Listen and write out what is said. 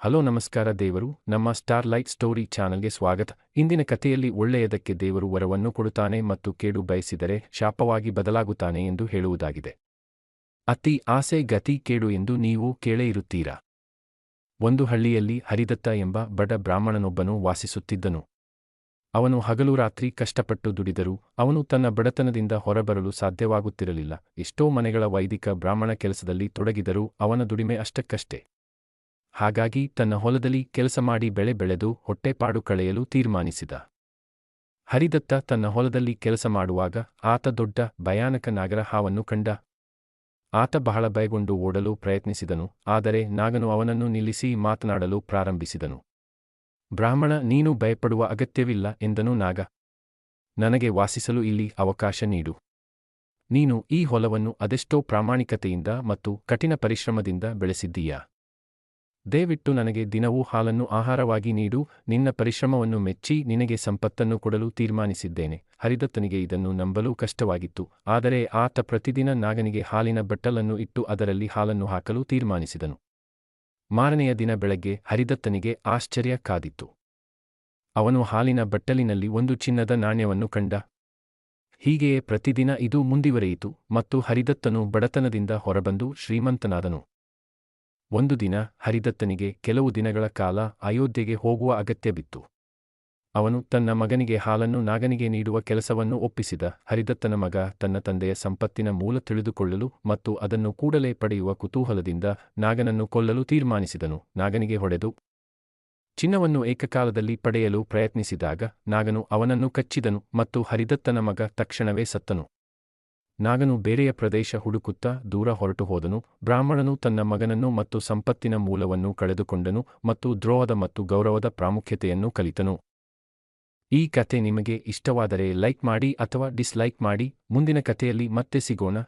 Hello ನಮಸ್ಕಾರ ದೇವರು, ನಮ್ಮ ಸ್ಟಾರ್ಲೈಟ್ ಸ್ಟೋರಿ ಚಾನಲ್ಗೆ ಸ್ವಾಗತ. ಇಂದಿನ ಕಥೆಯಲ್ಲಿ ಒಳ್ಳೆಯದಕ್ಕೆ ದೇವರು ವರವನ್ನು ಕೊಡುತ್ತಾನೆ ಮತ್ತು ಕೇಡು ಬಯಸಿದರೆ ಶಾಪವಾಗಿ ಬದಲಾಗುತ್ತಾನೆ ಎಂದು ಹೇಳುವುದಾಗಿದೆ. ಅತಿ ಆಸೆ ಗತಿ ಕೇಡು ಎಂದು ನೀವು ಕೇಳೇ ಇರುತ್ತೀರಾ? ಒಂದು ಹಳ್ಳಿಯಲ್ಲಿ ಹರಿದತ್ತ ಎಂಬ ಬಡ ಬ್ರಾಹ್ಮಣನೊಬ್ಬನು ವಾಸಿಸುತ್ತಿದ್ದನು. ಅವನು ಹಗಲು ರಾತ್ರಿ ಕಷ್ಟಪಟ್ಟು ದುಡಿದರೂ ಅವನು ತನ್ನ ಬಡತನದಿಂದ ಹೊರಬರಲು ಸಾಧ್ಯವಾಗುತ್ತಿರಲಿಲ್ಲ. ಎಷ್ಟೋ ಮನೆಗಳ ವೈದಿಕ ಬ್ರಾಹ್ಮಣ ಕೆಲಸದಲ್ಲಿ ತೊಡಗಿದರೂ ಅವನ ದುಡಿಮೆ ಅಷ್ಟಕ್ಕಷ್ಟೇ. ಹಾಗಾಗಿ ತನ್ನ ಹೊಲದಲ್ಲಿ ಕೆಲಸ ಮಾಡಿ ಬೆಳೆ ಬೆಳೆದು ಹೊಟ್ಟೆಪಾಡು ಕಳೆಯಲು ತೀರ್ಮಾನಿಸಿದ. ಹರಿದತ್ತ ತನ್ನ ಹೊಲದಲ್ಲಿ ಕೆಲಸ ಮಾಡುವಾಗ ಆತ ದೊಡ್ಡ ಭಯಾನಕ ನಾಗರ ಹಾವನ್ನು ಕಂಡ. ಆತ ಬಹಳ ಭಯಗೊಂಡು ಓಡಲು ಪ್ರಯತ್ನಿಸಿದನು, ಆದರೆ ನಾಗನು ಅವನನ್ನು ನಿಲ್ಲಿಸಿ ಮಾತನಾಡಲು ಪ್ರಾರಂಭಿಸಿದನು. ಬ್ರಾಹ್ಮಣ, ನೀನು ಭಯಪಡುವ ಅಗತ್ಯವಿಲ್ಲ ಎಂದನು ನಾಗ. ನನಗೆ ವಾಸಿಸಲು ಇಲ್ಲಿ ಅವಕಾಶ ನೀಡು. ನೀನು ಈ ಹೊಲವನ್ನು ಅದೆಷ್ಟೋ ಪ್ರಾಮಾಣಿಕತೆಯಿಂದ ಮತ್ತು ಕಠಿಣ ಪರಿಶ್ರಮದಿಂದ ಬೆಳೆಸಿದ್ದೀಯಾ? ದಯವಿಟ್ಟು ನನಗೆ ದಿನವೂ ಹಾಲನ್ನು ಆಹಾರವಾಗಿ ನೀಡು, ನಿನ್ನ ಪರಿಶ್ರಮವನ್ನು ಮೆಚ್ಚಿ ನಿನಗೆ ಸಂಪತ್ತನ್ನು ಕೊಡಲು ತೀರ್ಮಾನಿಸಿದ್ದೇನೆ. ಹರಿದತ್ತನಿಗೆ ಇದನ್ನು ನಂಬಲು ಕಷ್ಟವಾಗಿತ್ತು. ಆದರೆ ಆತ ಪ್ರತಿದಿನ ನಾಗನಿಗೆ ಹಾಲಿನ ಬಟ್ಟಲನ್ನು ಇಟ್ಟು ಅದರಲ್ಲಿ ಹಾಲನ್ನು ಹಾಕಲು ತೀರ್ಮಾನಿಸಿದನು. ಮಾರನೆಯ ದಿನ ಬೆಳಗ್ಗೆ ಹರಿದತ್ತನಿಗೆ ಆಶ್ಚರ್ಯ ಕಾದಿತ್ತು. ಅವನು ಹಾಲಿನ ಬಟ್ಟಲಿನಲ್ಲಿ ಒಂದು ಚಿನ್ನದ ನಾಣ್ಯವನ್ನು ಕಂಡ. ಹೀಗೆಯೇ ಪ್ರತಿದಿನ ಇದು ಮುಂದುವರೆಯಿತು ಮತ್ತು ಹರಿದತ್ತನು ಬಡತನದಿಂದ ಹೊರಬಂದು ಶ್ರೀಮಂತನಾದನು. ಒಂದು ದಿನ ಹರಿದತ್ತನಿಗೆ ಕೆಲವು ದಿನಗಳ ಕಾಲ ಅಯೋಧ್ಯೆಗೆ ಹೋಗುವ ಅಗತ್ಯ ಬಿತ್ತು. ಅವನು ತನ್ನ ಮಗನಿಗೆ ಹಾಲನ್ನು ನಾಗನಿಗೆ ನೀಡುವ ಕೆಲಸವನ್ನು ಒಪ್ಪಿಸಿದ ಹರಿದತ್ತನ ಮಗ ತನ್ನ ತಂದೆಯ ಸಂಪತ್ತಿನ ಮೂಲ ತಿಳಿದುಕೊಳ್ಳಲು ಮತ್ತು ಅದನ್ನು ಕೂಡಲೇ ಪಡೆಯುವ ಕುತೂಹಲದಿಂದ ನಾಗನನ್ನು ಕೊಲ್ಲಲು ತೀರ್ಮಾನಿಸಿದನು. ನಾಗನಿಗೆ ಹೊಡೆದು ಚಿನ್ನವನ್ನು ಏಕಕಾಲದಲ್ಲಿ ಪಡೆಯಲು ಪ್ರಯತ್ನಿಸಿದಾಗ ನಾಗನು ಅವನನ್ನು ಕಚ್ಚಿದನು ಮತ್ತು ಹರಿದತ್ತನ ಮಗ ತಕ್ಷಣವೇ ಸತ್ತನು. ನಾಗನು ಬೇರೆಯ ಪ್ರದೇಶ ಹುಡುಕುತ್ತಾ ದೂರ ಹೊರಟು ಹೋದನು. ಬ್ರಾಹ್ಮಣನು ತನ್ನ ಮಗನನ್ನು ಮತ್ತು ಸಂಪತ್ತಿನ ಮೂಲವನ್ನು ಕಳೆದುಕೊಂಡನು ಮತ್ತು ದ್ರೋಹದ ಮತ್ತು ಗೌರವದ ಪ್ರಾಮುಖ್ಯತೆಯನ್ನು ಕಲಿತನು. ಈ ಕತೆ ನಿಮಗೆ ಇಷ್ಟವಾದರೆ ಲೈಕ್ ಮಾಡಿ ಅಥವಾ ಡಿಸ್ಲೈಕ್ ಮಾಡಿ. ಮುಂದಿನ ಕಥೆಯಲ್ಲಿ ಮತ್ತೆ ಸಿಗೋಣ.